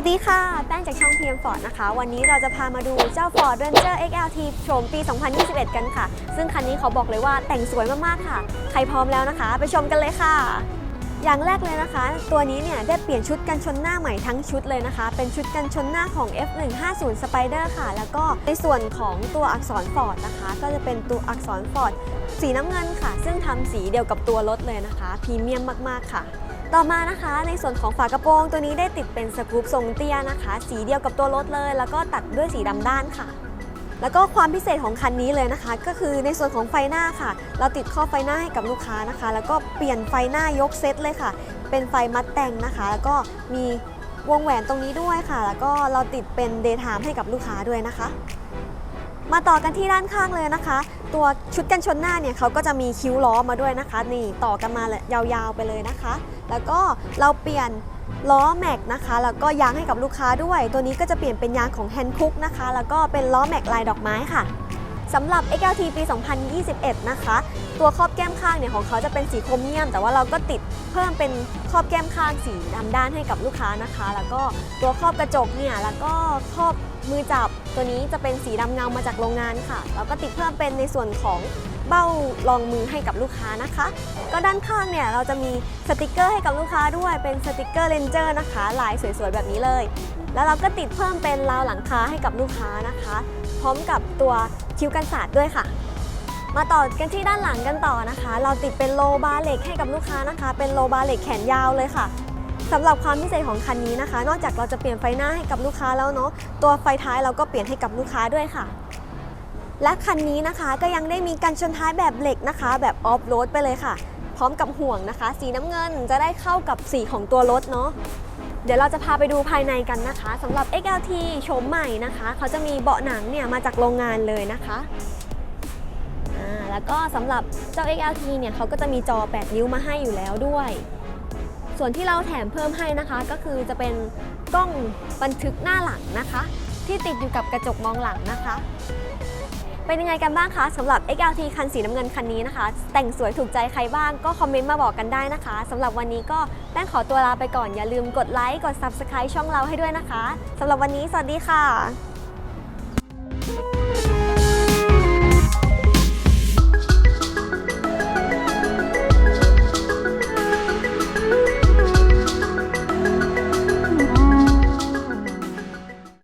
สวัสดีค่ะ แป้งจากช่อง PM Ford นะคะ วันนี้เราจะพามาดูเจ้า Ford Ranger XLT โฉมปี 2021 กันค่ะ ซึ่งคันนี้เขาบอกเลยว่าแต่งสวยมากๆค่ะ ใครพร้อมแล้วนะคะ ไปชมกันเลยค่ะ อย่างแรกเลยนะคะ ตัวนี้เนี่ยได้เปลี่ยนชุดกันชนหน้าใหม่ทั้งชุดเลยนะคะ เป็นชุดกันชนหน้าของ F150 Spider ค่ะ แล้วก็ในส่วนของตัวอักษร Ford นะคะ ก็จะเป็นตัวอักษร Ford สีน้ำเงินค่ะ ซึ่งทำสีเดียวกับตัวรถเลยนะคะพรีเมียมมากๆค่ะ ต่อมานะคะในส่วนของฝากระโปรงตัวนี้ได้ติดเป็นสกรูปทรงเตี้ยนะคะ สีเดียวกับตัวรถเลย แล้วก็ตัดด้วยสีดำด้านค่ะ แล้วก็ความพิเศษของคันนี้เลยนะคะ ก็คือในส่วนของไฟหน้าค่ะ เราติดข้อไฟหน้าให้กับลูกค้านะคะ แล้วก็เปลี่ยนไฟหน้ายกเซตเลยค่ะ เป็นไฟมัดแต่งนะคะ แล้วก็มีวงแหวนตรงนี้ด้วยค่ะ แล้วก็เราติดเป็นเดย์ไทม์ให้กับลูกค้าด้วยนะคะ มาต่อกันที่ด้านข้างเลยนะคะ ตัวชุดกันชนหน้าเนี่ยเขาก็จะมีคิ้วล้อมาด้วยนะคะ นี่ต่อกันมาเลยยาวๆไปเลยนะคะ แล้วก็เราเปลี่ยนล้อแม็กนะคะ แล้วก็ยางให้กับลูกค้าด้วย ตัวนี้ก็จะเปลี่ยนเป็นยางของแฮนด์คุกนะคะ แล้วก็เป็นล้อแม็กลายดอกไม้ค่ะ สำหรับ XLT ปี 2021 นะคะ ตัวครอบแก้มข้างเนี่ยของเขาจะเป็นสีโครเมียม แต่ว่าเราก็ติดเพิ่มเป็นครอบแก้มข้างสีดำด้านให้กับลูกค้านะคะ แล้วก็ตัวครอบกระจกเนี่ยแล้วก็ครอบมือจับตัวนี้จะเป็นสีดำเงามาจากโรงงานค่ะแล้วก็ติดเพิ่มเป็นในส่วนของ เบ้ารองมือให้กับลูกค้านะคะ ก็ด้านข้างเนี่ยเราจะมีสติกเกอร์ให้กับลูกค้าด้วยเป็นสติกเกอร์เลนเจอร์นะคะ ลายสวยๆแบบนี้เลย แล้วเราก็ติดเพิ่มเป็นราวหลังคาให้กับลูกค้านะคะ พร้อมกับตัวคิ้วกันสาดด้วยค่ะมาต่อกันที่ด้านหลังกันต่อนะคะ เราติดเป็นโลบาเหล็กให้กับลูกค้านะคะ เป็นโลบาเหล็กแขนยาวเลยค่ะสำหรับความพิเศษของคันนี้นะคะ นอกจากเราจะเปลี่ยนไฟหน้าให้กับลูกค้าแล้วเนาะตัวไฟท้ายเราก็เปลี่ยนให้กับลูกค้าด้วยค่ะ และคันนี้นะคะก็ยังได้มีกันชนท้ายแบบเหล็กนะคะ แบบออฟโรดไปเลยค่ะ พร้อมกับห่วงนะคะ สีน้ำเงินจะได้เข้ากับสีของตัวรถเนาะเดี๋ยวเราจะพาไปดูภายในกันนะคะสำหรับ XLT โฉมใหม่นะคะ เขาจะมีเบาะหนังเนี่ยมาจากโรงงานเลยนะคะอ่าแล้วก็สำหรับเจ้า XLT เนี่ยเขาก็จะมีจอ 8 นิ้วมาให้อยู่แล้วด้วย ส่วนที่เราแถมเพิ่มให้นะคะก็คือจะเป็นกล้องบันทึกหน้าหลังนะคะ ที่ติดอยู่กับกระจกมองหลังนะคะ เป็นยังไงกันบ้างคะสำหรับ XLT คันสีน้ำเงินคันนี้นะคะ แต่งสวยถูกใจใครบ้างก็คอมเมนต์มาบอกกันได้นะคะสำหรับวันนี้ก็แป้งขอตัวลาไปก่อนอย่าลืมกดไลค์กด Subscribe ช่องเราให้ด้วยนะคะสำหรับวันนี้สวัสดีค่ะ